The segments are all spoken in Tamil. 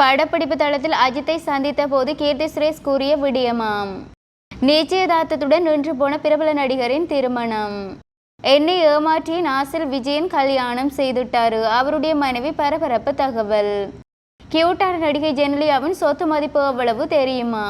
படப்பிடிப்பு தளத்தில் அஜித்தை சந்தித்த போது கீர்த்தி சுரேஷ் கூறிய விடயமாம். நிச்சயதார்த்தத்துடன் நின்று போன பிரபல நடிகரின் திருமணம். என்னை ஏமாற்றியின் நாசில் விஜயன் கல்யாணம் செய்துட்டாரு அவருடைய மனைவி பரபரப்பு தகவல். கியூட்டான நடிகை ஜெனலியாவின் சொத்து மதிப்பு எவ்வளவு தெரியுமா?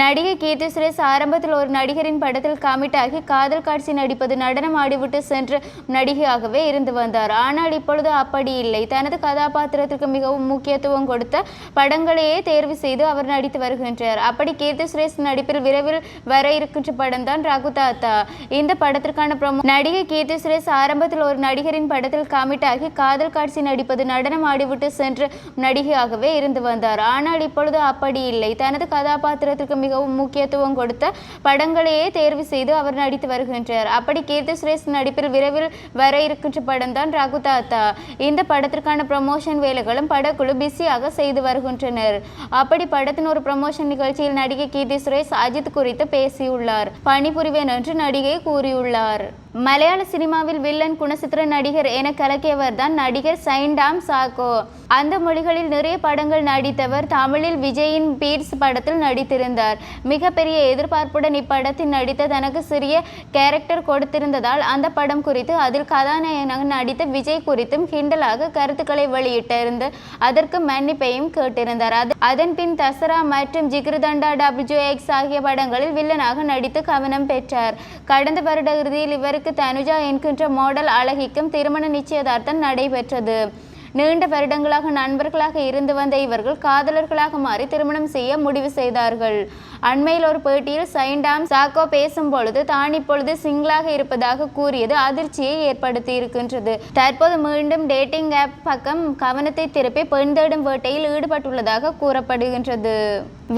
நடிகை கீர்த்தி சுரேஷ் ஆரம்பத்தில் ஒரு நடிகரின் படத்தில் காமிட்டாகி ஆகி காதல் காட்சி நடிப்பது நடனம் ஆடிவிட்டு சென்று நடிகையாகவே இருந்து வந்தார். ஆனால் இப்பொழுது அப்படி இல்லை. தனது கதாபாத்திரத்திற்கு மிகவும் முக்கியத்துவம் கொடுத்த படங்களையே தேர்வு செய்து அவர் நடித்து வருகின்றார். அப்படி கீர்த்தி சுரேஷ் நடிப்பில் விரைவில் வர இருக்கின்ற படம் தான் ரகுதாத்தா இந்த படத்திற்கான பிரமோ நடிகை கீர்த்தி சுரேஷ் ஆரம்பத்தில் ஒரு நடிகரின் படத்தில் காமிட்டாகி காதல் காட்சி நடிப்பது நடனம் ஆடிவிட்டு சென்று நடிகையாகவே இருந்து வந்தார். ஆனால் இப்பொழுது அப்படி இல்லை. தனது கதாபாத்திரத்திற்கு மிகவும் முக்கியத்துவம் கொடுத்த படங்களையே தேர்வு செய்து அவர் நடித்து வருகின்றார். அப்படி கீர்த்தி சுரேஷ் நடிப்பில் விரைவில் வர இருக்கின்ற படம் தான் ரகுதாத்தா இந்த படத்திற்கான ப்ரமோஷன் வேலைகளும் படக்குழு பிஸியாக செய்து வருகின்றனர். அப்படி படத்தின் ஒரு ப்ரமோஷன் நிகழ்ச்சியில் நடிகை கீர்த்தி சுரேஷ் அஜித் குறித்து பேசியுள்ளார். பணிபுரிவேன் என்று நடிகை கூறியுள்ளார். மலையாள சினிமாவில் வில்லன் குணசித்திர நடிகர் என கலக்கியவர் தான் நடிகர் சைண்டாம் சாக்கோ. அந்த மொழிகளில் நிறைய படங்கள் நடித்தவர் தமிழில் விஜயின் பீட்ஸ் படத்தில் நடித்திருந்தார். மிகப்பெரிய எதிர்பார்ப்புடன் இப்படத்தில் நடித்த தனக்கு சிறிய கேரக்டர் கொடுத்திருந்ததால் அந்த படம் குறித்து அதில் கதாநாயகனாக நடித்த விஜய் குறித்தும் கிண்டலாக கருத்துக்களை வெளியிட்டிருந்து அதற்கு மன்னிப்பையும் கேட்டிருந்தார். அது அதன் பின் தசரா மற்றும் ஜிகிருதண்டா டபிள்யூ எக்ஸ் ஆகிய படங்களில் வில்லனாக நடித்து கவனம் பெற்றார். கடந்த வருட இறுதியில் இவருக்கு தனுஜா என்கின்ற மாடல் அழகிக்கும் திருமண நிச்சயதார்த்தம் நடைபெற்றது. நீண்ட வருடங்களாக நண்பர்களாக இருந்து வந்த இவர்கள் காதலர்களாக மாறி திருமணம் செய்ய முடிவு செய்தார்கள். அண்மையில் ஒரு பேட்டியில் சைண்டாம் சாக்கோ பேசும் பொழுது தான் இப்பொழுது சிங்கிளாக இருப்பதாக கூறியது அதிர்ச்சியை ஏற்படுத்தி இருக்கின்றது தற்போது மீண்டும் டேட்டிங் ஆப் பக்கம் கவனத்தை திருப்பி பெண் தேடும் வேட்டையில் ஈடுபட்டுள்ளதாக கூறப்படுகின்றது.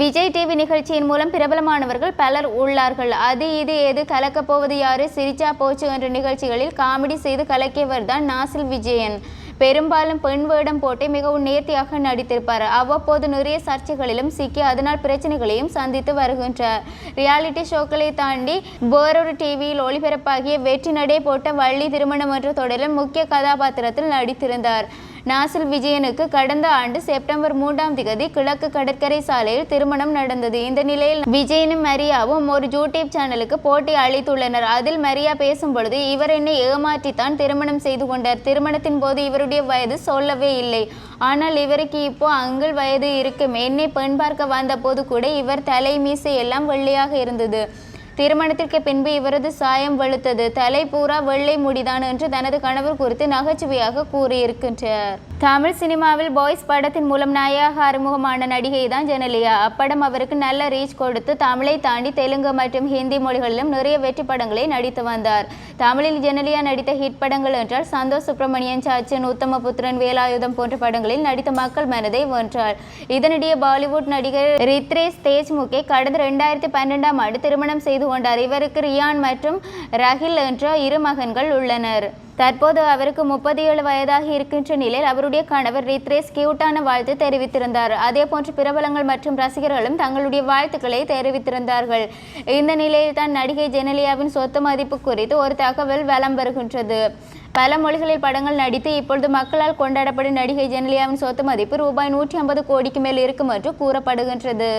விஜய் டிவி நிகழ்ச்சியின் மூலம் பிரபலமானவர்கள் பலர் உள்ளார்கள். அது இது எது கலக்கப் போவது யாரு சிரிச்சா போச்சு என்ற நிகழ்ச்சிகளில் காமெடி செய்து கலக்கியவர் தான் நாசில் விஜயன். பெரும்பாலும் பெண் வேடம் போட்டு மிகவும் நேர்த்தியாக நடித்திருப்பார். அவ்வப்போது நிறைய சர்ச்சைகளிலும் சிக்கி அதனால் பிரச்சனைகளையும் சந்தித்து வருகின்றார். ரியாலிட்டி ஷோக்களை தாண்டி வேறொரு டிவியில் ஒளிபரப்பாகிய வெற்றி நடை போட்ட வள்ளி திருமணம் என்ற தொடரில் முக்கிய கதாபாத்திரத்தில் நடித்திருந்தார். நாசில் விஜயனுக்கு கடந்த ஆண்டு செப்டம்பர் மூன்றாம் திகதி கிழக்கு கடற்கரை சாலையில் திருமணம் நடந்தது. இந்த நிலையில் விஜயனும் மரியாவும் ஒரு யூடியூப் சேனலுக்கு போட்டி அளித்துள்ளனர். அதில் மரியா பேசும் பொழுது இவர் என்னை ஏமாற்றித்தான் திருமணம் செய்து கொண்டார். திருமணத்தின் போது இவருடைய வயது சொல்லவே இல்லை. ஆனால் இவருக்கு இப்போ அங்கிள் வயது இருக்கும். என்னை பெண் பார்க்க வந்த போது கூட இவர் தலை மீசை எல்லாம் வெள்ளையாக இருந்தது. திருமணத்திற்கு பின்பு இவரது சாயம் வெளுத்தது. தலை பூரா வெள்ளை முடிதான் என்று தனது கணவர் குறித்து நகைச்சுவையாக கூறியிருக்கின்றார். தமிழ் சினிமாவில் பாய்ஸ் படத்தின் மூலம் நாயாக அறிமுகமான நடிகை தான் ஜெனலியா. அப்படம் அவருக்கு நல்ல ரீச் கொடுத்து தமிழை தாண்டி தெலுங்கு மற்றும் ஹிந்தி மொழிகளிலும் நிறைய வெற்றி படங்களை நடித்து வந்தார். தமிழில் ஜெனலியா நடித்த ஹிட் படங்கள் என்றால் சந்தோஷ் சுப்பிரமணியன் சச்சின் உத்தமபுத்திரன் வேலாயுதம் போன்ற படங்களில் நடித்த மக்கள் மனதை வென்றார். இதனிடையே பாலிவுட் நடிகர் ரித்ரேஷ் தேஜ்முகே கடந்த ரெண்டாயிரத்தி பன்னெண்டாம் ஆண்டு திருமணம் செய்து கொண்டார். இவருக்கு ரியான் மற்றும் ரஹில் என்ற இரு மகன்கள் உள்ளனர். தற்போது அவருக்கு முப்பத்தி ஏழு வயதாகி இருக்கின்ற நிலையில் அவருடைய கணவர் ரித்ரேஸ் கியூட்டான வாழ்த்து தெரிவித்திருந்தார். அதே போன்று பிரபலங்கள் மற்றும் ரசிகர்களும் தங்களுடைய வாழ்த்துக்களை தெரிவித்திருந்தார்கள். இந்த நிலையில் தான் நடிகை ஜெனலியாவின் சொத்து மதிப்பு குறித்து ஒரு தகவல் வலம் வருகின்றது. பல மொழிகளில் படங்கள் நடித்து இப்பொழுது மக்களால் கொண்டாடப்படும் நடிகை ஜெனலியாவின் சொத்து மதிப்பு ரூபாய் நூற்றி ஐம்பது கோடிக்கு மேல் இருக்கும் என்று கூறப்படுகின்றது.